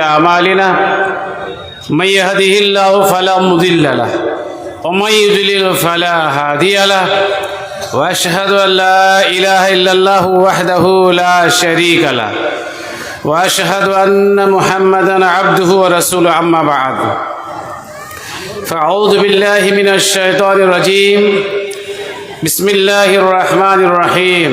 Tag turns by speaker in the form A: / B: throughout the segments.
A: أعمالنا من يهده الله فلا مضل له ومن يضلل فلا هادي له وأشهد أن لا إله إلا الله وحده لا شريك له وأشهد أن محمدا عبده ورسوله أما بعد. فأعوذ بالله من الشيطان الرجيم. بسم الله الرحمن الرحيم.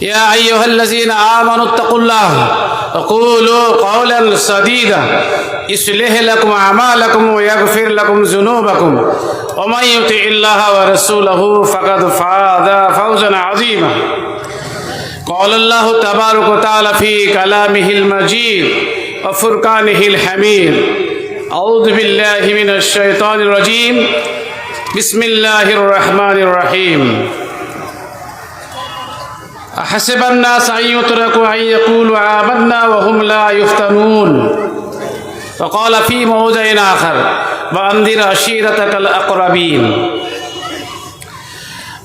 A: يا أيها الذين آمنوا اتقوا الله وقولوا قولا سديدا. يصلح لكم أعمالكم ويغفر لكم ذنوبكم. ومن يطع الله ورسوله فقد فاز فوزا عظيما. قال الله تبارك وتعالى في كلامه المجيد وفرقانه الحميد. أعوذ بالله من الشيطان الرجيم. بسم الله الرحمن الرحيم. أحسب الناس أن يتركوا أن يقولوا آمنا وهم لا يفتنون وقال في موضع آخر وأنذر عشيرتك الأقربين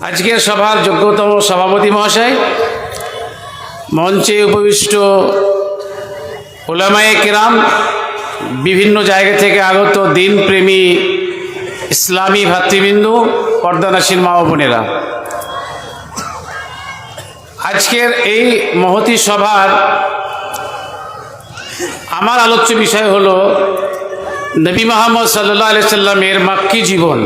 A: আজকের সভার যোগ্যতম সভাপতি মহাশয় মঞ্চে উপবিষ্ট ওলামায়ে কেরাম বিভিন্ন জায়গা থেকে আগত দিনপ্রেমী ইসলামী ভাতৃবৃন্দ পর্দানাসীন মা ও বোনেরা আজকের এই মহতি সভার আমার আলোচ্য বিষয় হল নবী মোহাম্মদ সাল্লাহ আলি সাল্লামের মাক্কি জীবন।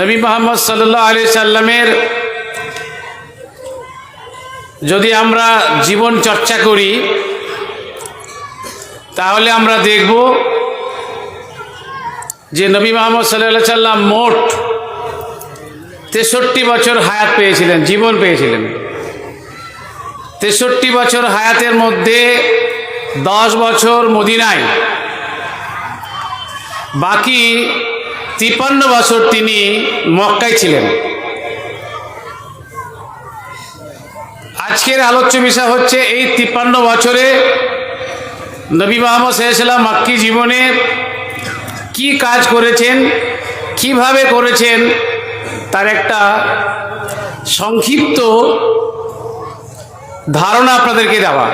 A: নবী মোহাম্মদ সাল্লাহ আলি সাল্লামের যদি আমরা জীবন চর্চা করি, তাহলে আমরা দেখব যে নবী মোহাম্মদ সাল্লাহ সাল্লাম মোট তেষট্টি বছর হায়াত পেয়েছিলেন, জীবন পেয়েছিলেন। তেষট্টি বছর হায়াতের মধ্যে দশ বছর মদিনায়, বাকি তিপ্পান্ন বছর তিনি মক্কায় ছিলেন। আজকের আলোচ্য বিষয় হচ্ছে এই তিপ্পান্ন বছরে নবী মোহাম্মদ সাল্লাম মাক্কি জীবনে কি কাজ করেছেন, কীভাবে করেছেন তার একটা সংক্ষিপ্ত ধারণা আপনাদেরকে দেওয়া।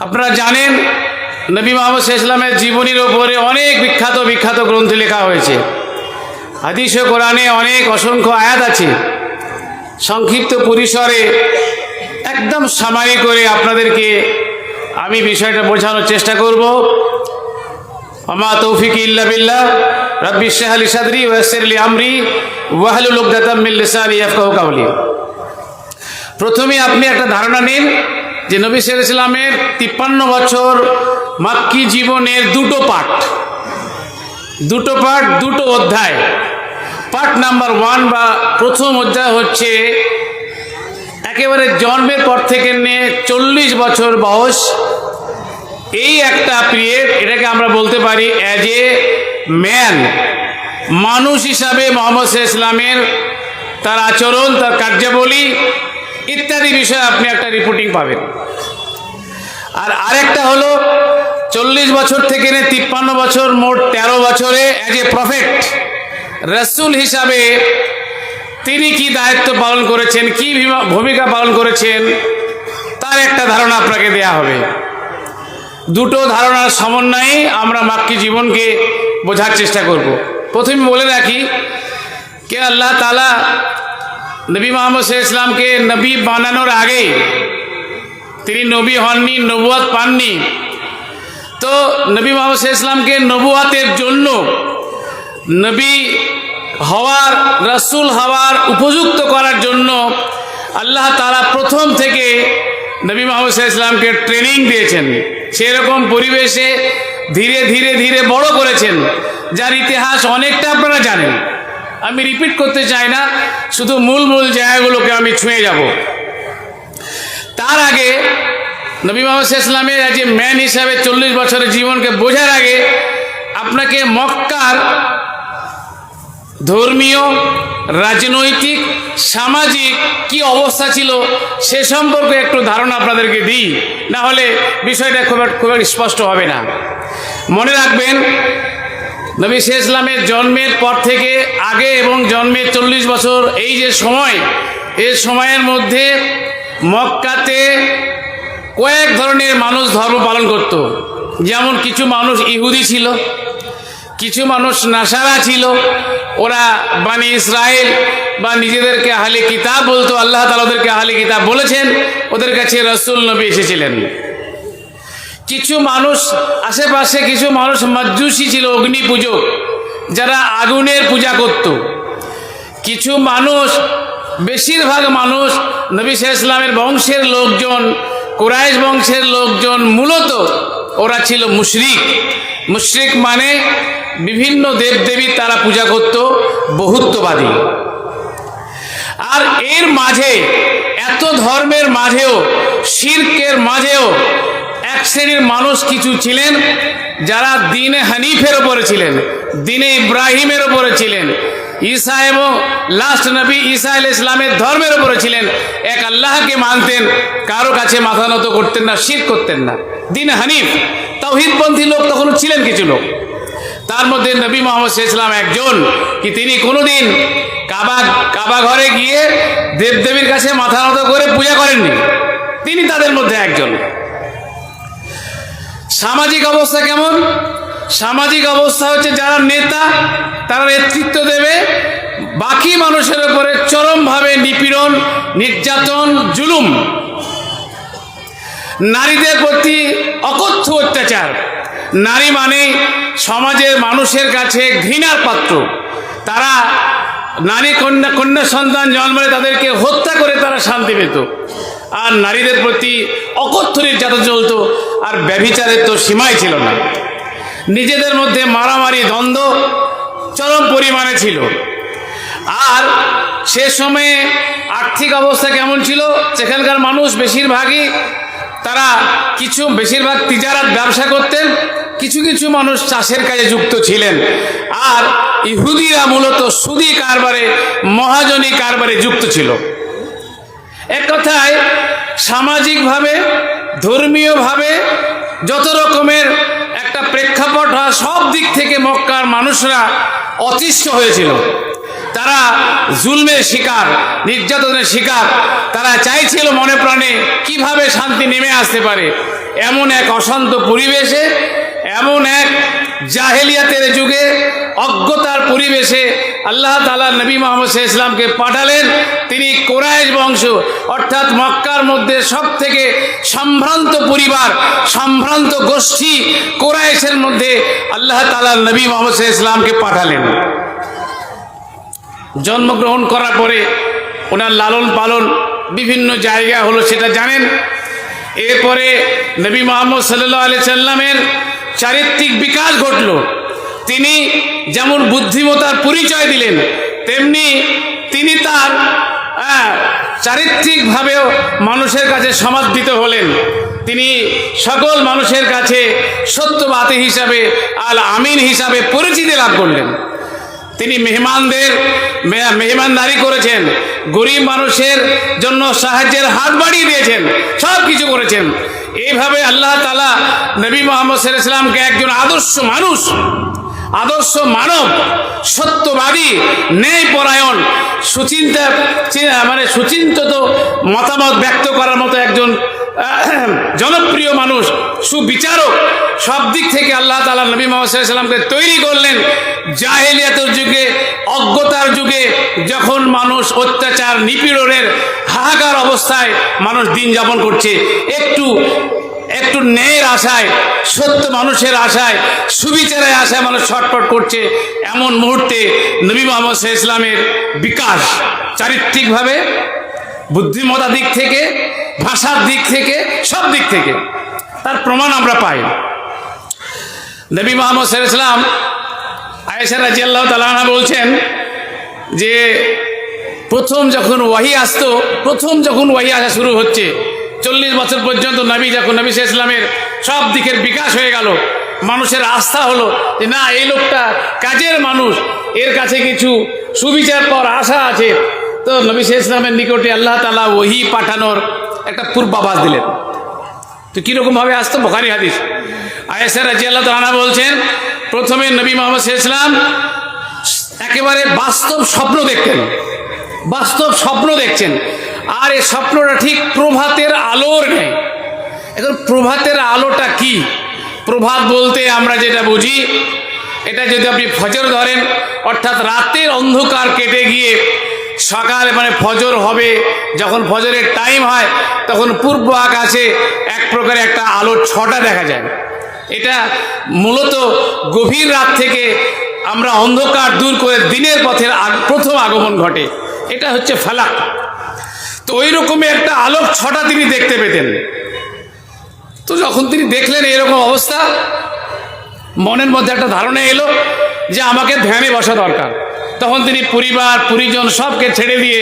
A: আপনারা জানেন, নবী মোহাম্মদ ইসলামের জীবনীর ওপরে অনেক বিখ্যাত বিখ্যাত গ্রন্থ লেখা হয়েছে। হাদিস ও কোরআনে অনেক অসংখ্য আয়াত আছে। সংক্ষিপ্ত পরিসরে একদম সামারি করে আপনাদেরকে আমি বিষয়টা বোঝানোর চেষ্টা করব। আমা তৌফিক ইল্লা বিল্লাহ। রব্বি শাহলি সাদরি ওয়াসিরলি আমরি ওয়াহলুল উকদাতাম মিন লিসানি ইয়াফকাহু কাওলি প্রথমে আপনি একটা ধারণা নিন যে নবী সাল্লাল্লাহু ইসলামের তিপ্পান্ন বছর মাক্কি জীবনের দুটো পাঠ। দুটো পাঠ, দুটো অধ্যায়। পার্ট নাম্বার ওয়ান বা প্রথম অধ্যায় হচ্ছে একেবারে জন্মের পর থেকে নিয়ে চল্লিশ বছর বয়স এই একটা পিরিয়ড এটাকে আমরা বলতে পারি অ্যাজ এ ম্যান মানুষ হিসাবে মোহাম্মদ ইসলামের তার আচরণ, তার কার্যাবলী ইত্যাদি বিষয়ে আপনি একটা রিপোর্টিং পাবেন। আর আরেকটা হলো চল্লিশ বছর থেকে নিয়ে তিপ্পান্ন বছর, মোট তেরো বছরে অ্যাজ এ প্রফেট রসুল হিসাবে তিনি কি দায়িত্ব পালন করেছেন, কি ভূমিকা পালন করেছেন, তার একটা ধারণা আপনাকে দেয়া হবে। দুটো ধারণার সমন্বয়ে আমরা মাক্কি জীবনকে বোঝার চেষ্টা করব। প্রথমে বলে রাখি কে আল্লাহ তালা নবী মোহাম্মদ ইসলামকে নবী বানানোর আগে তিনি নবী হননি, নবুয়াত পাননি তো নবী মোহাম্মদ ইসলামকে নবুয়াতের জন্য নবী হওয়ার, রসুল হওয়ার উপযুক্ত করার জন্য আল্লাহ তালা প্রথম থেকে নবী মোহাম্মদ ইসলামকে ট্রেনিং দিয়েছেন। সেরকম পরিবেশে ধীরে ধীরে ধীরে বড় করেছেন। যার ইতিহাস অনেকটা আপনারা জানেন। আমি রিপিট করতে চাই না, শুধু মূল মূল জায়গাগুলোকে আমি ছুঁয়ে যাব। তার আগে নবী মোহাম্মদ ইসলামের যে ম্যান হিসাবে চল্লিশ বছরের জীবনকে বোঝার আগে আপনাকে মক্কার ধর্মীয় রাজনৈতিক, সামাজিক কি অবস্থা ছিল সে সম্পর্কে একটু ধারণা আপনাদেরকে দিই। না হলে বিষয়টা খুব খুব স্পষ্ট হবে না। মনে রাখবেন, নবী ইসলামের জন্মের পর থেকে আগে এবং জন্মের চল্লিশ বছর এই যে সময় এই সময়ের মধ্যে মক্কাতে কয়েক ধরনের মানুষ ধর্ম পালন করত। যেমন কিছু মানুষ ইহুদি ছিল কিছু মানুষ নাসারা ছিল। ওরা বানি ইসরায়েল বা নিজেদেরকে আহলে কিতাব বলতো, আল্লাহ তালা ওদেরকে আহলে কিতাব বলেছেন, ওদের কাছে রসুল নবী এসেছিলেন। কিছু মানুষ আশেপাশে কিছু মানুষ মজ্জুসি ছিল, অগ্নি পূজক যারা আগুনের পূজা করত। কিছু মানুষ, বেশিরভাগ মানুষ নবী ইসলামের বংশের লোকজন, কুরাইশ বংশের লোকজন, মূলত ওরা ছিল মুশরিক। মুশরিক মানে বিভিন্ন দেবদেবী তারা পূজা করত, বহুত্ববাদী। আর এর মাঝে, এত ধর্মের মাঝেও শির্কের মাঝেও এক শ্রেণির মানুষ কিছু ছিলেন যারা দিনে হানিফের ওপরে ছিলেন, দিনে ইব্রাহিমের ওপরে ছিলেন, ঈসা এবং লাস্ট নবী ঈসা আল ইসলামের ধর্মের ওপরে ছিলেন। এক আল্লাহকে মানতেন, কারও কাছে মাথা নত করতেন না শির করতেন না। দিন হানিফ, তাওহিদপন্থী লোক তখন ছিলেন কিছু লোক। তার মধ্যে নবী মোহাম্মদ ইসলাম একজন কি তিনি কোনোদিন কাবা কাবা ঘরে গিয়ে দেবদেবীর কাছে মাথা নত করে পূজা করেননি। তিনি তাদের মধ্যে একজন। সামাজিক অবস্থা কেমন? সামাজিক অবস্থা হচ্ছে যারা নেতা, তারা নেতৃত্ব দেবে, বাকি মানুষের উপরে চরমভাবে নিপীড়ন, নির্যাতন, জুলুম। নারীদের প্রতি অকথ্য অত্যাচার। নারী মানে সমাজের মানুষের কাছে ঘৃণার পাত্র। তারা নারী কন্যা কন্যা সন্তান জন্মালে তাদেরকে হত্যা করে তারা শান্তি পেত। আর নারীদের প্রতি অকথ্য নির্যাতন চলত, আর ব্যভিচারের তো সীমাই ছিল না। নিজেদের মধ্যে মারামারি, দ্বন্দ্ব চরম পরিমাণে ছিল। আর সে সময়ে আর্থিক অবস্থা কেমন ছিল? সেখানকার মানুষ বেশিরভাগই তারা কিছু বেশিরভাগ তিজারাত ব্যবসা করতেন, কিছু কিছু মানুষ চাষের কাজে যুক্ত ছিলেন। আর ইহুদিরা মূলত সুদি কারবারে, মহাজনী কারবারে যুক্ত ছিল। এক কথায়, সামাজিকভাবে, ধর্মীয়ভাবে, যত রকমের একটা প্রেক্ষাপট সব দিক থেকে মক্কার মানুষরা অতিষ্ঠ হয়েছিল। তারা জুলমের শিকার, নির্যাতনের শিকার। তারা চাইছিল মনে প্রাণে কীভাবে শান্তি নেমে আসতে পারে। এমন এক অশান্ত পরিবেশে, এমন এক জাহেলিয়াতের যুগে অজ্ঞতার পরিবেশে আল্লাহ তালা নবী মোহাম্মদ ইসলামকে পাঠালেন। তিনি কোরআশ বংশ, অর্থাৎ মক্কার মধ্যে সব থেকে সম্ভ্রান্ত পরিবার, সম্ভ্রান্ত গোষ্ঠী কোরআশের মধ্যে আল্লাহ তালা নবী মোহাম্মদ ইসলামকে পাঠালেন। জন্মগ্রহণ করার পরে ওনার লালন পালন বিভিন্ন জায়গা হলো সেটা জানেন। এরপরে নবী মোহাম্মদ সাল্লাহ আলি সাল্লামের চারিত্রিক বিকাশ ঘটল। তিনি যেমন বুদ্ধিমতার পরিচয় দিলেন তেমনি তিনি তার হ্যাঁ, চারিত্রিকভাবেও মানুষের কাছে সমাদৃত হলেন। তিনি সকল মানুষের কাছে সত্যবাদী হিসাবে আল আমিন হিসাবে পরিচিতি লাভ করলেন। তিনি মেহমানদের মেহমানদারি করেছেন, গরিব মানুষের জন্য সাহায্যের হাত বাড়িয়ে দিয়েছেন সব কিছু করেছেন। এইভাবে আল্লাহ তালা নবী মোহাম্মদ সাল্লামকে একজন আদর্শ মানুষ, আদর্শ মানব, সত্যবাদী, ন্যায়পরায়ণ, সুচিন্তা, চি- মানে সুচিন্তিত মতামত ব্যক্ত করার মতো একজন জনপ্রিয় মানুষ, সুবিচারক সব দিক থেকে আল্লাহ তালা নবী মোহাম্মদ সাল্লামকে তৈরি করলেন জাহেলিয়াতের যুগে, অজ্ঞতার যুগে, যখন মানুষ অত্যাচার, নিপীড়নের হাহাকার অবস্থায় মানুষ দিন যাপন করছে। একটু একটু ন্যায়ের আশায়, সত্য মানুষের আশায়, সুবিচারের আশায় মানুষ ছটফট করছে। এমন মুহূর্তে নবী মোহাম্মদ ইসলামের বিকাশ চারিত্রিকভাবে, বুদ্ধিমত্তার দিক থেকে, ভাষার দিক থেকে, সব দিক থেকে তার প্রমাণ আমরা পাই। নবী মোহাম্মদ ইসলাম আয়েশা রাজিয়াল্লাহ তালানা বলছেন যে প্রথম যখন ওয়াহি আসতো, প্রথম যখন ওয়াহি আসা শুরু হচ্ছে, চল্লিশ বছর পর্যন্ত নবী যখন নবী ইসলামের সব দিকের বিকাশ হয়ে গেল, মানুষের আস্থা হলো যে না, এই লোকটা কাজের মানুষ, এর কাছে কিছু সুবিচার পর আশা আছে। তো নবী ইসলামের নিকটে আল্লাহ তালা ওহি পাঠানোর একটা পূর্বাভাস দিলেন। তো কীরকমভাবে আসতো? বোখারি হাদিস। আয়েসা রাজি আল্লাহ তালা বলছেন, প্রথমে নবী মোহাম্মদ ইসলাম একেবারে বাস্তব স্বপ্ন দেখতেন। বাস্তব স্বপ্ন দেখছেন। আর এই স্বপ্নটা ঠিক প্রভাতের আলোর নেই। এখন প্রভাতের আলোটা কি? প্রভাত বলতে আমরা যেটা বুঝি, এটা যদি আপনি ফজর ধরেন, অর্থাৎ রাতের অন্ধকার কেটে গিয়ে সকাল মানে ফজর হবে, যখন ফজরের টাইম হয়, তখন পূর্ব আকাশে এক প্রকার একটা আলোর ছটা দেখা যায়। এটা মূলত গভীর রাত থেকে আমরা অন্ধকার দূর করে দিনের পথের প্রথম আগমন ঘটে। এটা হচ্ছে ফালাক। তো ওই রকমই একটা আলোক ছটা তিনি দেখতে পেতেন। তো যখন তিনি দেখলেন এরকম অবস্থা, মনের মধ্যে একটা ধারণা এলো যে আমাকে ধ্যানে বসা দরকার। তখন তিনি পরিবার, পরিজন সবকে ছেড়ে দিয়ে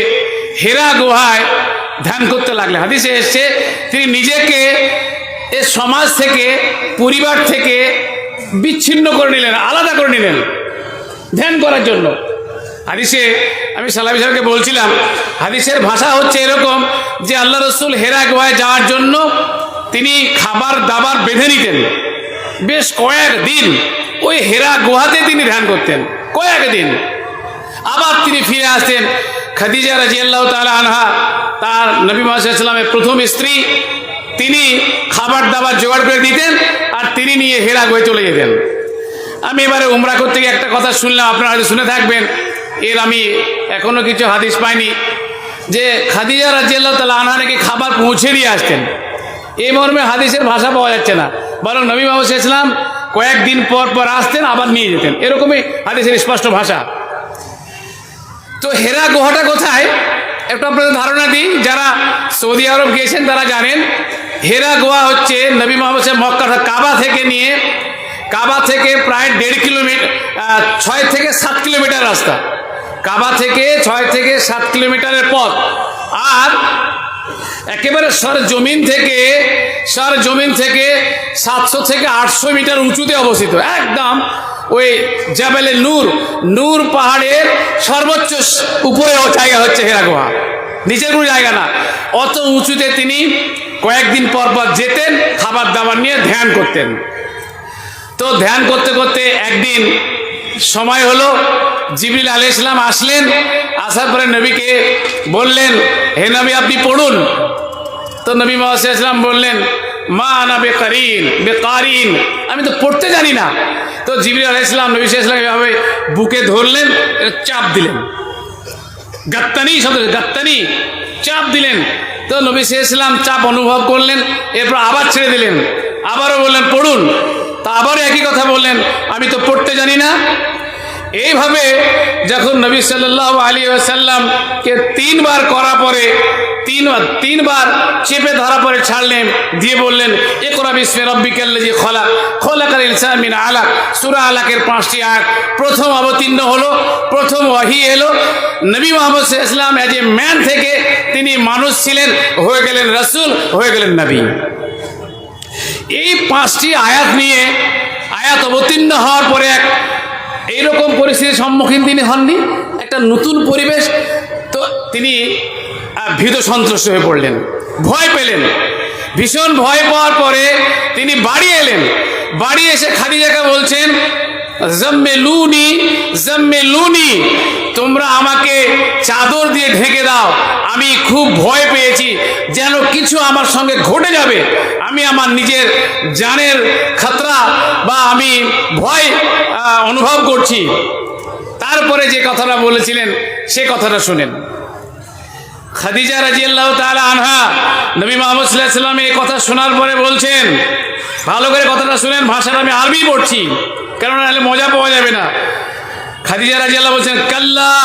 A: হেরা গুহায় ধ্যান করতে লাগলেন। হাদিসে এসছে, তিনি নিজেকে এ সমাজ থেকে, পরিবার থেকে বিচ্ছিন্ন করে নিলেন, আলাদা করে নিলেন, ধ্যান করার জন্য। হাদিসে আমি সালামি সাহেবকে বলছিলাম, হাদিসের ভাষা হচ্ছে এরকম যে আল্লাহ রসুল হেরা গোয়ায় যাওয়ার জন্য তিনি খাবার দাবার বেঁধে নিতেন। বেশ কয়েক দিন ওই হেরা গুহাতে তিনি ধ্যান করতেন, কয়েক দিন। আবার তিনি ফিরে আসতেন। খাদিজা রাজিয়াল্লাহ তালা আনহা, তার নবী ইসলামের প্রথম স্ত্রী তিনি খাবার দাবার জোগাড় করে দিতেন আর তিনি নিয়ে হেরা গয়ে চলে যেতেন। আমি এবারে উমরা করতে গিয়ে একটা কথা শুনলাম, আপনারা হয়তো শুনে থাকবেন। এর আমি এখনও কিছু হাদিস পাইনি যে খাদিজা রাজিয়াল্লাহ তালা আনহা নাকি খাবার পৌঁছে দিয়ে আসতেন। এই মর্মে হাদিসের ভাষা পাওয়া যাচ্ছে না। বরং নবী মোহাম্মদ ইসলাম কয়েকদিন পর পর আসতেন, আবার নিয়ে যেতেন। এরকমই হাদিসের স্পষ্ট ভাষা। তো হেরা গুহাটা কোথায়? একটু আপনাদের ধারণা দিই। যারা সৌদি আরব গিয়েছেন, তারা জানেন হেরা গোয়া হচ্ছে নবী মোহাম্মদ মক্কা কাবা থেকে নিয়ে, কাবা থেকে প্রায় দেড় কিলোমিটার ছয় থেকে সাত কিলোমিটার রাস্তা। কাবা থেকে ছয় থেকে সাত কিলোমিটারের পথ। আর একেবারে সর জমিন থেকে, সর জমিন থেকে সাতশো থেকে আটশো মিটার উঁচুতে অবস্থিত। একদম ওই জাবেলে নূর নূর পাহাড়ের সর্বোচ্চ উপরে জায়গা হচ্ছে হেরাগোহা নিচের কোনো জায়গা না। অত উঁচুতে তিনি কয়েকদিন পর পর যেতেন খাবার দাবার নিয়ে ধ্যান করতেন। তো ধ্যান করতে করতে একদিন সময় হলো জিবিল আলি ইসলাম আসলেন, আসার পরে নবীকে বললেন, হে নবী, আপনি পড়ুন। তো নবী মোহাম্মদ ইসলাম বললেন, মা না বেকারিন বেকারিন। আমি তো পড়তে জানি না। তো জিবিল আলি ইসলাম নবী ইসলাম এভাবে বুকে ধরলেন চাপ দিলেন। গাত্তানি শব্দ গাত্তানি। চাপ দিলেন। তো নবী ইসলাম চাপ অনুভব করলেন, এরপর আবার ছেড়ে দিলেন। আবারও বললেন, পড়ুন। তা আবারও একই কথা বললেন, আমি তো পড়তে জানি না। এইভাবে যখন নবী সাল্লাহ আলী সাল্লামকে তিনবার করা পরে, তিনবার তিনবার চেপে ধরা পরে ছাড়লেন, দিয়ে বললেন এ করা বিশ্বে রব্বিকাল্লা যে খোলা খোলাকার ইনসান মিন আলাক। সুরা আলাকের পাঁচটি আয়াত প্রথম অবতীর্ণ হলো, প্রথম ওয়াহি এলো। নবী Muhammad Islam as a man থেকে তিনি মানুষ ছিলেন, হয়ে গেলেন রসুল, হয়ে গেলেন নবী। এই পাঁচটি আয়াত নিয়ে, আয়াত অবতীর্ণ হওয়ার পরে এক এইরকম পরিস্থিতির সম্মুখীন তিনি হননি। একটা নতুন পরিবেশ। তো তিনি ভীত সন্ত্রস্ত হয়ে পড়লেন। ভয় পেলেন। ভীষণ ভয় পাওয়ার পরে তিনি বাড়ি এলেন। বাড়ি এসে খাদিজাকে বলছেন, জম্মে লুনি জম্মে লুনি, তোমরা আমাকে চাদর দিয়ে ঢেকে দাও। আমি খুব ভয় পেয়েছি। যেন কিছু আমার সঙ্গে ঘটে যাবে। আমি আমার নিজের জানের খাতরা বা আমি ভয় অনুভব করছি। তারপরে যে কথাটা বলেছিলেন, সে কথাটা শুনেন। খাদিজা রাজিয়াল্লাহ তাআলা আনহা, নবী মোহাম্মদ সাল্লাহ সাল্লাম এই কথা শোনার পরে বলছেন, ভালো করে কথাটা শুনেন, ভাষাটা আমি আরবি পড়ছি, কেননা নাহলে মজা পাওয়া যাবে না। খাদিজা রাজিয়াল্লাহ বলছেন, কাল্লা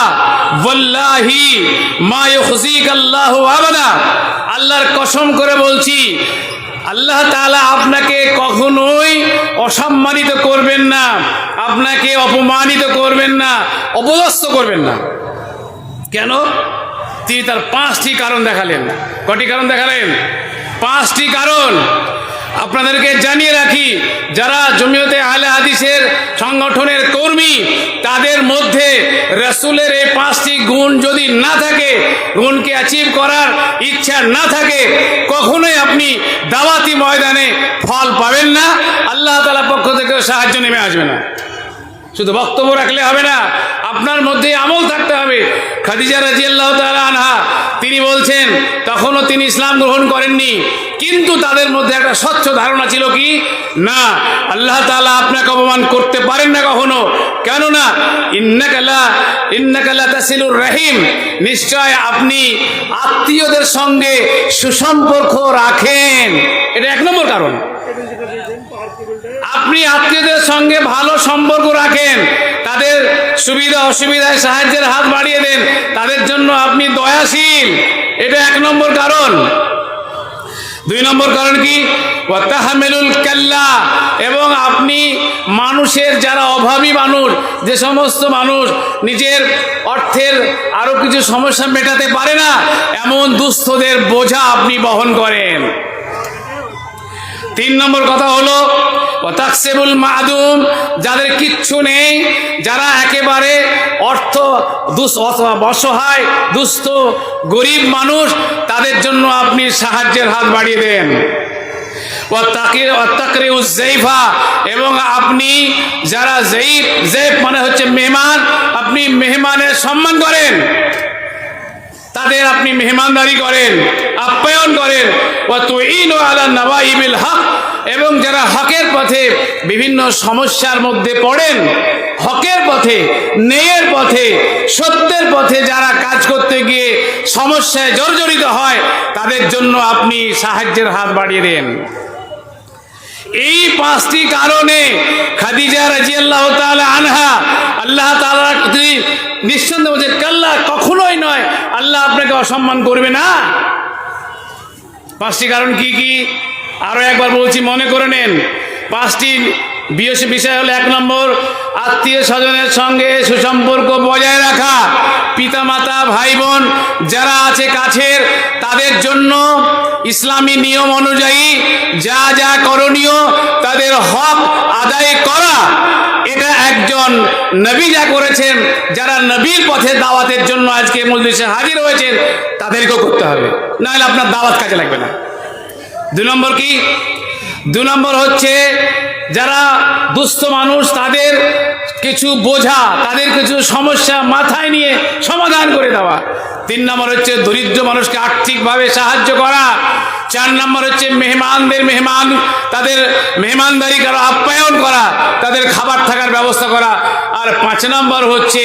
A: ওয়াল্লাহি মা ইউখজিক আল্লাহু আবাদা। আল্লাহর কসম করে বলছি আল্লাহ তালা আপনাকে কখনোই অসম্মানিত করবেন না, আপনাকে অপমানিত করবেন না, অপদস্থ করবেন না। কেন? তিনি তার পাঁচটি কারণ দেখালেন। কটি কারণ দেখালেন? পাঁচটি কারণ। আপনাদেরকে জানিয়ে রাখি, যারা জমিয়তে আহলে হাদিসের সংগঠনের কর্মী, তাদের মধ্যে রসুলের এই পাঁচটি গুণ যদি না থাকে, গুণকে অ্যাচিভ করার ইচ্ছা না থাকে, কখনোই আপনি দাওয়াতি ময়দানে ফল পাবেন না। আল্লাহ তালা পক্ষ থেকে সাহায্য নেমে আসবে না। শুধু বক্তব্য রাখলে হবে না আপনার মধ্যে আমল থাকতে হবে। খাদিজা রাজিয়াল্লাহ তাআলা আনহা, তিনি বলছেন, তখনও তিনি ইসলাম গ্রহণ করেননি। কিন্তু তাদের মধ্যে একটা স্বচ্ছ ধারণা ছিল কি? না, আল্লাহ তাআলা আপনাকে অপমান করতে পারেন না কখনো। কেননা ইন্নাকালা ইন্নাকালা তাসিলুর রহিম। নিশ্চয় আপনি আত্মীয়দের সঙ্গে সুসম্পর্ক রাখেন। এটা এক নম্বর কারণ। আপনি আত্মীয়দের সঙ্গে ভালো সম্পর্ক রাখেন। তাদের সুবিধা অসুবিধায় সাহায্যের হাত বাড়িয়ে দেন। তাদের জন্য আপনি দয়াশীল। এটা এক নম্বর কারণ। দুই নম্বর কারণ কি? ওয়াতাহামেলুল কাল্লা। এবং আপনি মানুষের যারা অভাবী মানুষ, যে সমস্ত মানুষ নিজের অর্থের আরও কিছু সমস্যা মেটাতে পারে না, এমন দুস্থদের বোঝা আপনি বহন করেন। তিন নম্বর কথা হলো তাকসেবুল মাদুম, যাদের কিচ্ছু নেই, যারা একেবারে অর্থ অসহায় দুস্থ, গরিব মানুষ, তাদের জন্য আপনি সাহায্যের হাত বাড়িয়ে দেন। এবং আপনি যারা জেইফ জেইফ মানে হচ্ছে মেহমান, আপনি মেহমানের সম্মান করেন। তাদের আপনি মেহমানদারি করেন, আপ্যায়ন করেন। হক। এবং যারা হকের পথে বিভিন্ন সমস্যার মধ্যে পড়েন, হকের পথে নেয়ের পথে, সত্যের পথে যারা কাজ করতে গিয়ে সমস্যায় জর্জরিত হয়, তাদের জন্য আপনি সাহায্যের হাত বাড়িয়ে দেন। এই পাঁচটি কারণে খাদিজা রাজিয়াল্লাহ আনহা, আল্লাহ তিনি নিঃসন্দেহ যে কাল্লা কখনোই নয়, আল্লাহ আপনাকে অসম্মান করবে না। পাঁচটি কারণ কি কি? আরও একবার বলছি, মনে করে নেন। পাঁচটি বিয়সী বিষয় হলো এক নম্বর, আত্মীয় স্বজনের সঙ্গে সুসম্পর্ক বজায় রাখা। পিতামাতা ভাই বোন যারা আছে কাছের, তাদের জন্য ইসলামী নিয়ম অনুযায়ী যা যা করণীয় তাদের হক আদায় করা। এটা একজন নবী যা করেছেন, যারা নবীর পথে দাওয়াতের জন্য আজকে মজলিসে হাজির হয়েছেন, তাদেরকেও করতে হবে। নাহলে আপনার দাওয়াত কাজে লাগবে না। দু নম্বর কি? দু নম্বর হচ্ছে যারা দুস্থ মানুষ, তাদের কিছু বোঝা, তাদের কিছু সমস্যা মাথায় নিয়ে সমাধান করে দেওয়া। তিন নম্বর হচ্ছে দরিদ্র মানুষকে আর্থিকভাবে সাহায্য করা। চার নম্বর হচ্ছে মেহমানদের মেহমান, তাদের মেহমানদারি করা আপ্যায়ন করা, তাদের খাবার থাকার ব্যবস্থা করা। আর পাঁচ নম্বর হচ্ছে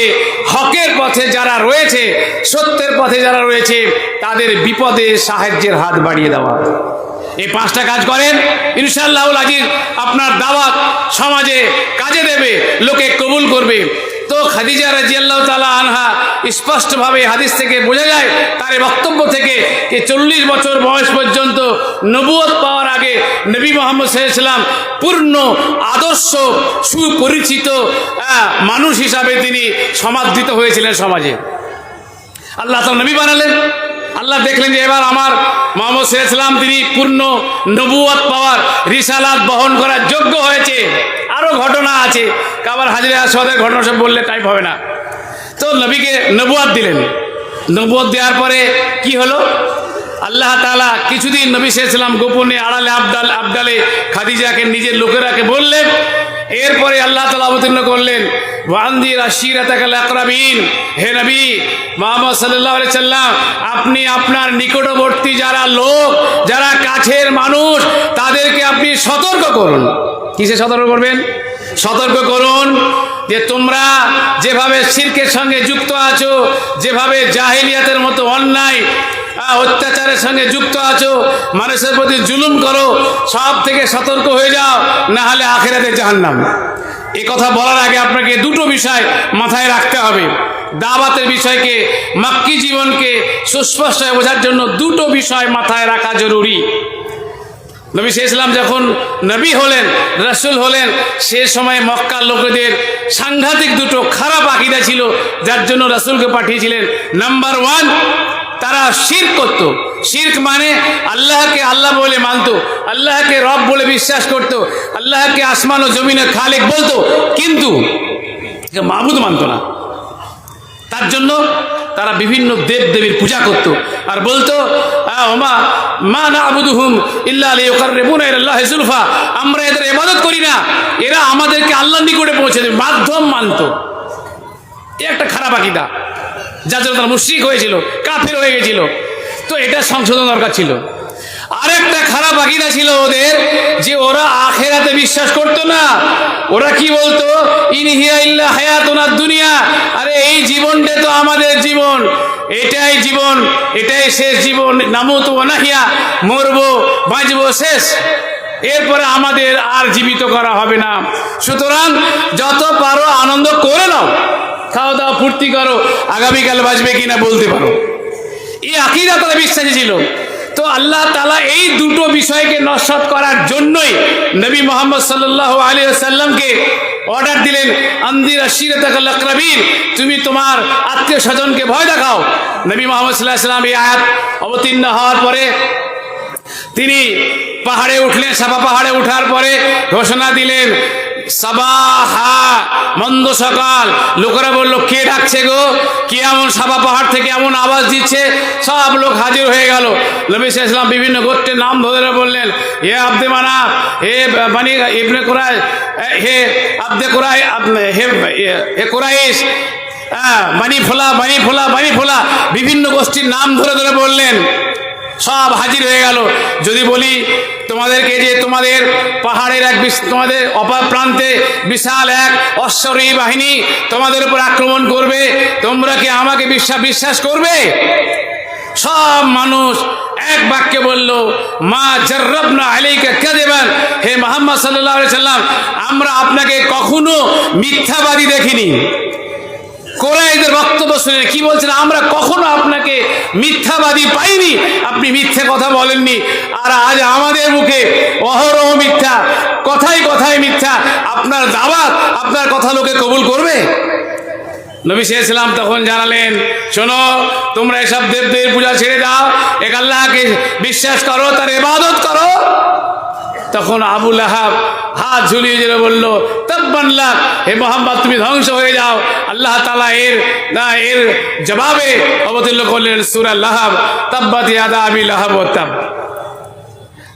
A: হকের পথে যারা রয়েছে, সত্যের পথে যারা রয়েছে, তাদের বিপদে সাহায্যের হাত বাড়িয়ে দেওয়া। এই পাঁচটা কাজ করেন ইনশাল্লাহ আজিজ আপনার দাওয়াত সমাজে কাজে দেবে, লোকে কবুল করবে। তো খাদিজা রাজিয়াল্লাহ তালা আনহা স্পষ্টভাবে হাদিস থেকে বোঝা যায়, তার বক্তব্য থেকে যে চল্লিশ বছর বয়স পর্যন্ত নবুয়ত পাওয়ার আগে নবী মোহাম্মদ সাল্লাম পূর্ণ আদর্শ, সুপরিচিত মানুষ হিসাবে তিনি সমাদৃত হয়েছিলেন সমাজে। আল্লাহ তো নবী বানালেন। আল্লাহ দেখলেন যে এবার আমার মোহাম্মদ ইসলাম তিনি পূর্ণ নবুয়াত পাওয়ার রিসালাত বহন করার যোগ্য হয়েছে। আরও ঘটনা আছে। কাবার হাজিরা সদের ঘটনা সব বললে টাইপ হবে না। তো নবীকে নবুয়াত দিলেন। নবুয়াত দেওয়ার পরে কি হলো? আল্লাহ তাআলা কিছুদিন নবী ইসলাম গোপনে আড়ালে আবদাল আবদালে খাদিজাকে, নিজের লোকেরাকে বললেন এরপরে আল্লাহ তালা অবতীর্ণ করলেন আপনি আপনার নিকটবর্তী যারা লোক, যারা কাছের মানুষ, তাদেরকে আপনি সতর্ক করুন। কিসে সতর্ক করবেন? সতর্ক করুন যে তোমরা যেভাবে শিরকের সঙ্গে যুক্ত আছো, যেভাবে জাহিলিয়াতের মতো অন্যায় অত্যাচারের সঙ্গে যুক্ত আছো, মানুষের প্রতি জুলুম করো, সব থেকে সতর্ক হয়ে যাও, না হলে আখেরাতে জাহান্নাম। এ কথা বলার আগে আপনাকে দুটো বিষয় মাথায় রাখতে হবে। দাওয়াতের বিষয়কে, মাক্কি জীবনকে সুস্পষ্ট বোঝার জন্য দুটো বিষয় মাথায় রাখা জরুরি। নবী ইসলাম যখন নবী হলেন, রসুল হলেন, সে সময় মক্কার লোকেদের সাংঘাতিক দুটো খারাপ আকিদা ছিল, যার জন্য রসুলকে পাঠিয়েছিলেন। নাম্বার ওয়ান তারা শির করত। শির্ক মানে আল্লাহকে আল্লাহ বলে মানতো, আল্লাহকে রব বলে বিশ্বাস করত, আল্লাহকে আসমান ও জমিনে খালেক বলতো, কিন্তু মাহবুদ মানতো না। তার জন্য তারা বিভিন্ন দেব দেবীর পূজা করত। আর বলতো ওমা, মা না আবুদুহুম ইল্লা আলী ওকার্রেবুন আল্লাহ জুলফা আমরা এদের ইবাদত করি না। এরা আমাদেরকে আল্লাহ নিকটে পৌঁছে দেবে মাধ্যম মানতো। একটা খারাপ আকিদা। যার জন্য তারা মুশ্রিক হয়েছিল, কাফের হয়ে গেছিল। তো এটা সংশোধন দরকার ছিল। আরেকটা খারাপ আকিদা ছিল ওদের, যে ওরা আখেরাতে বিশ্বাস করতো না। ওরা কি বলতো? ইনহিয়া ইল্লা হায়াতুনাদ দুনিয়া। আরে, এই জীবনটা তো আমাদের জীবন। এটাই জীবন, এটাই শেষ জীবন। নামতো অনাহিয়া মরবো, বাঁচবো, শেষ। এরপরে আমাদের আর জীবিত করা হবে না। সুতরাং যত পারো আনন্দ করে নাও। খাওয়া দাওয়া ফুর্তি করো, আগামীকাল বাঁচবে কিনা বলতে পারো। এই আকিদা তারা বিশ্বাসী ছিল। তো আল্লাহ তালা এই দুটো বিষয়কে নস্বাত করার জন্যই নবী মোহাম্মদ সাল্লাহ আলী সাল্লামকে অর্ডার দিলেন আন্দির আশির আকরাবিন, তুমি তোমার আত্মীয় স্বজনকে ভয় দেখাও। নবী মোহাম্মদ সাল্লাহ সাল্লাম এই আয়াত অবতীর্ণ হওয়ার পরে তিনি পাহাড়ে উঠলেন সাবা পাহাড়ে উঠার পরে ঘোষণা দিলেন সাবাহা, মন্দ সকাল। লোকেরা বলল, কে ডাকছে গো? কে এমন সাবা পাহাড় থেকে এমন আওয়াজ দিচ্ছে? সব লোক হাজির হয়ে গেল। নবী ওয়াসাল্লাম বিভিন্ন গোত্রের নাম ধরে বললেন, হে আব্দে মানা হে বানি, ইবনে কুরাই হে আব্দে কুরাই আব- হে হে কুরাইশ হ্যাঁ বানি ফোলা বানি ফোলা বানি ফোলা। বিভিন্ন গোষ্ঠীর নাম ধরে ধরে বললেন সব হাজির হয়ে গেল। যদি বলি, তোমাদেরকে যে তোমাদের পাহাড়ের এক তোমাদের অপার প্রান্তে বিশাল এক অশ্বরী বাহিনী তোমাদের উপর আক্রমণ করবে, তোমরা কি আমাকে বিশ্বাস বিশ্বাস করবে? সব মানুষ এক বাক্যে বলল, মা জর্রবনা আলাইকা কাযিবান? হে মোহাম্মদ আলাইহি সাল্লাম আমরা আপনাকে কখনো মিথ্যাবাদী দেখিনি। কোরআদের বক্তব্য শুনে কি বলছেন? আমরা কখনো আপনাকে মিথ্যাবাদী পাইনি। আপনি মিথ্যে কথা বলেননি। আর আজ আমাদের মুখে অহরহ মিথ্যা কথাই কথাই মিথ্যা। আপনার দাওয়াত আপনার কথা লোকে কবুল করবে? নবী ইসলাম তখন জানালেন, শোনো, তোমরা এসব দেবদেবীর পূজা ছেড়ে দাও। এক আল্লাহকে বিশ্বাস করো, তার ইবাদত করো। তখন আবুল আহাব হাত ঝুলিয়ে যেন বলল তব্বান্লা হে মোহাম্মদ, তুমি ধ্বংস হয়ে যাও। আল্লাহ তালা এর, না, এর জবাবে অবতীর্ণ করলেন সুরা লাহাব, তাব্বাত ইয়াদা আবি লাহাব তাব।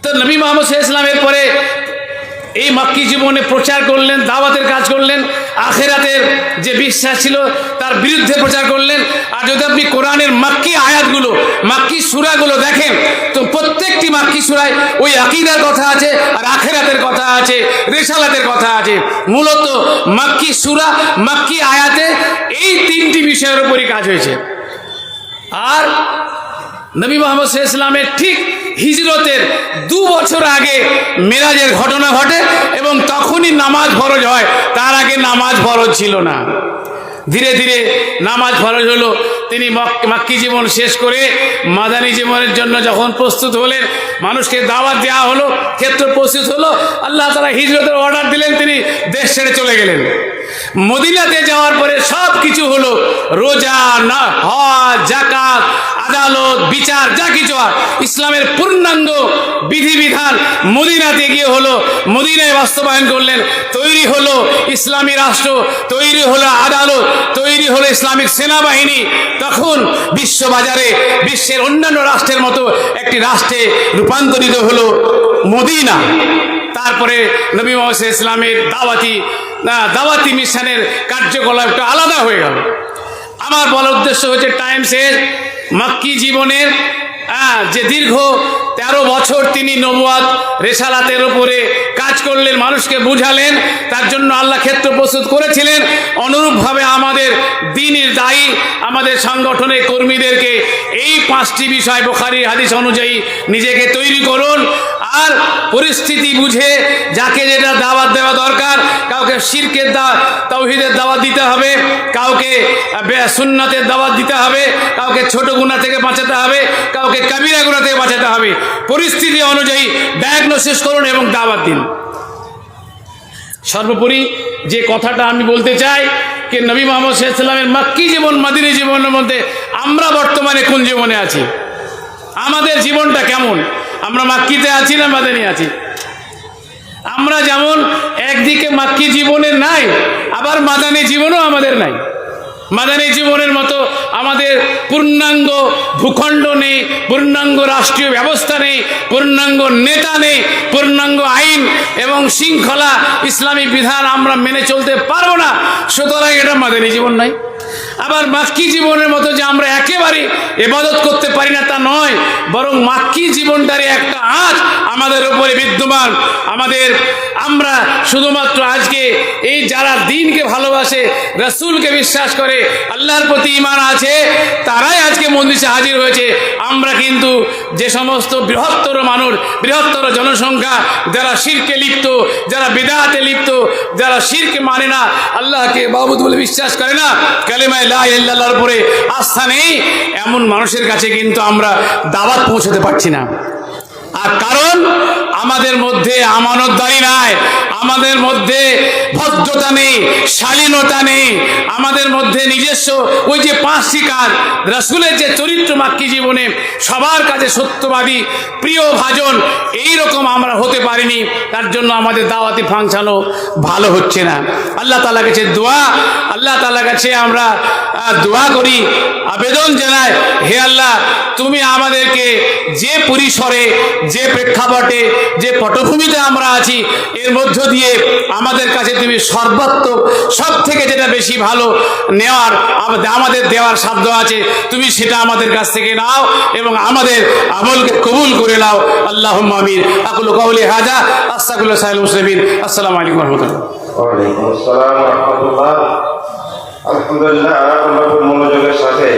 A: তো নবী মোহাম্মদ ইসলামের পরে এই মাক্কি জীবনে প্রচার করলেন, দাওয়াতের কাজ করলেন, আখেরাতের যে বিশ্বাস ছিল তার বিরুদ্ধে প্রচার করলেন। আর যদি আপনি কোরআনের মাক্কি আয়াতগুলো, মাক্কি সুরাগুলো দেখেন, তো প্রত্যেকটি মাক্কি সুরায় ওই আকিদার কথা আছে, আর আখেরাতের কথা আছে রেশালাতের কথা আছে। মূলত মাক্কি সুরা, মাক্কি আয়াতে এই তিনটি বিষয়ের উপরই কাজ হয়েছে। আর নবী মোহাম্মদ ইসলামের ঠিক হিজরতের দু বছর আগে মেরাজের ঘটনা ঘটে এবং তখনই নামাজ ফরজ হয়। তার আগে নামাজ ফরজ ছিল না। ধীরে ধীরে নামাজ ফরজ হলো। তিনি মক- মাক্কি জীবন শেষ করে মাদানী জীবনের জন্য যখন প্রস্তুত হলেন, মানুষকে দাওয়াত দেওয়া হলো, ক্ষেত্র প্রস্তুত হলো, আল্লাহ তারা হিজরতের অর্ডার দিলেন, তিনি দেশ ছেড়ে চলে গেলেন। মদিনাতে যাওয়ার পরে সব কিছু হলো রোজা না, হজ জাকাত আদালত, বিচার, যা কিছু ইসলামের পূর্ণাঙ্গ বিধিবিধান মদিনাতে গিয়ে হলো, মদিনায় বাস্তবায়ন করলেন, তৈরি হলো ইসলামী রাষ্ট্র, তৈরি হলো আদালত, তৈরি হলো ইসলামিক সেনাবাহিনী। তখন বিশ্ববাজারে বিশ্বের অন্যান্য রাষ্ট্রের মতো একটি রাষ্ট্রে রূপান্তরিত হলো মদিনা। তারপরে নবী মোহাম্মদ ইসলামের দাওয়াতি দাওয়াতি মিশনের কার্যকলাপটা আলাদা হয়ে গেল। আমার বলার উদ্দেশ্য হচ্ছে টাইম শেষ। মাক্কি জীবনের যে দীর্ঘ তেরো বছর তিনি নবুয়াদ রেসালাতের উপরে কাজ করলেন, মানুষকে বুঝালেন, তার জন্য আল্লাহ ক্ষেত্র প্রস্তুত করেছিলেন। অনুরূপভাবে আমাদের দিনের দায়ী, আমাদের সংগঠনের কর্মীদেরকে এই পাঁচটি বিষয় বোখারি হাদিস অনুযায়ী নিজেকে তৈরি করুন। আর পরিস্থিতি বুঝে যাকে যেটা দাওয়াত দেওয়া দরকার, কাউকে শিরকের দা তৌহিদের দাওয়াত দিতে হবে, কাউকে সুন্নাতের দাওয়াত দিতে হবে, কাউকে ছোট গুণা থেকে বাঁচাতে হবে, কাউকে কাবিরা গুণা থেকে বাঁচাতে হবে। পরিস্থিতি অনুযায়ী ডায়াগনোসিস করুন এবং দাওয়াত দিন। সর্বোপরি যে কথাটা আমি বলতে চাই, যে নবী মোহাম্মদ সাল্লামের মাক্কি জীবন, মাদিনী জীবনের মধ্যে আমরা বর্তমানে কোন জীবনে আছি? আমাদের জীবনটা কেমন? আমরা মাক্কিতে আছি না মাদিনী আছি? আমরা যেমন একদিকে মাক্কি জীবনে নাই, আবার মাদানী জীবনও আমাদের নাই। মাদানী জীবনের মতো আমাদের পূর্ণাঙ্গ ভূখণ্ড নেই, পূর্ণাঙ্গ রাষ্ট্রীয় ব্যবস্থা নেই, পূর্ণাঙ্গ নেতা নেই, পূর্ণাঙ্গ আইন এবং শৃঙ্খলা ইসলামী বিধান আমরা মেনে চলতে পারব না। সুতরাং এটা মাদানী জীবন নয়। আবার মাক্কি জীবনের মতো যে আমরা একেবারে এবাদত করতে পারি না তা নয়, বরং মাক্কি জীবনটারই একটা আজ আমাদের উপরে বিদ্যমান। আমাদের, আমরা শুধুমাত্র আজকে এই যারা দিনকে ভালোবাসে, রসুলকে বিশ্বাস করে, আল্লাহর প্রতি ইমান আছে, তারাই আজকে মন্দিরে হাজির হয়েছে। আমরা কিন্তু যে সমস্ত বৃহত্তর মানুষ, বৃহত্তর জনসংখ্যা, যারা শিরকে লিপ্ত, যারা বেদাতে লিপ্ত, যারা শিরকে মানে না, আল্লাহকে বাবুদ বলে বিশ্বাস করে না, কালেমায় ইল্লাল্লাহর পরে আস্থা নেই, এমন মানুষের কাছে কিন্তু আমরা দাওয়াত পৌঁছাতে পারছি না। আর কারণ আমাদের মধ্যে আমানতদারি নাই, আমাদের মধ্যে ভদ্রতা নেই, শালীনতা নেই, আমাদের মধ্যে নিজস্ব ওই যে পাঁচটি কাজ রসুলের যে চরিত্র মাক্কি জীবনে সবার কাছে সত্যবাদী, প্রিয় ভাজন এই রকম আমরা হতে পারিনি, তার জন্য আমাদের দাওয়াতি ফাংশনও ভালো হচ্ছে না। আল্লাহ তালা কাছে দোয়া, আল্লাহ তালা কাছে আমরা দোয়া করি, আবেদন জানাই, হে আল্লাহ, তুমি আমাদেরকে যে পরিসরে, যে প্রেক্ষাপটে যে পটভূমিতে আমরা আছি, এর মধ্য দিয়ে আমাদের কাছে তুমি সর্বাত্মক সব থেকে যেটা বেশি ভালো নেওয়ার, আমাদের দেওয়ার সাধ্য আছে, তুমি সেটা আমাদের কাছ থেকে নাও এবং আমাদের আমলকে কবুল করে নাও। আল্লাহ আমির আকুল কাউলি হাজা আস্তাকুল্লাহ সাহেব মুসলিমিন। আসসালামু আলাইকুম রহমতুল্লাহ।
B: আলহামদুলিল্লাহ মনোযোগের সাথে